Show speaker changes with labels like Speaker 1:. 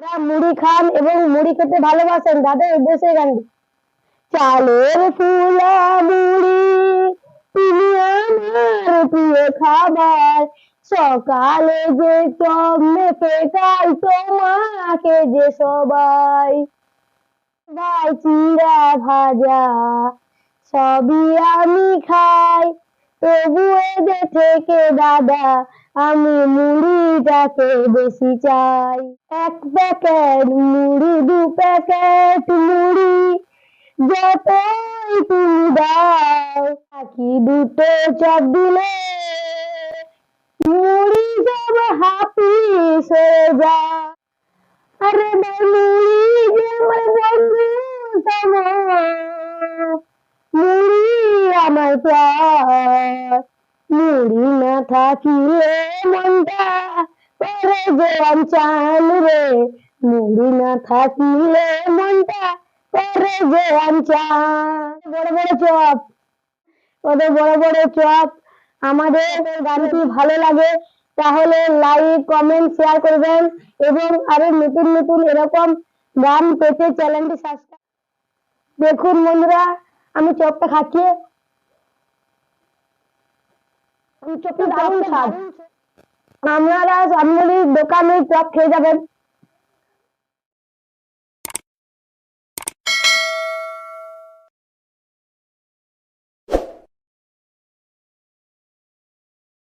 Speaker 1: যারা মুড়ি খান এবং মুড়ি খেতে ভালোবাসেন। তাদের উদ্দেশ্যে গান চালের ফুলা মুড়ি তুমি আমার প্রিয় খাবার। সকালে যে চপ মেখে তোমাকে যে সবাই ভাই চিড়া ভাজা, সবই আমি খাই। তবু এদের থেকে দাদা আমি মুড়িটাকে বেশি চাই। এক প্যাকেট মুড়ি, দু প্যাকেট মুড়ি, যতই তুমি দাও, বাকি দুটো চপ দিলে মুড়ি সব হাপিস হয়ে যায়। আরে মুড়ি যে আমার বন্ধু সমান মুড়ি আমার প্রাণ মুড়ি না থাকিলে মনটা করে যে চান রে। মুড়ি না থাকিলে মনটা করে যে চান বড় বড় চপ, ওদের বড় বড় চপ। আমাদের গানটি ভালো লাগে, তাহলে লাইক কমেন্ট শেয়ার করবেন এবং আরও নতুন নতুন এরকম গান পেতে চ্যানেলটি সাবস্ক্রাইব দেখুন বন্ধুরা, আমি চপটা খাচ্ছি। চপটা দারুণ স্বাদ। আপনারা আমগুলির দোকানে চপ খেয়ে যাবেন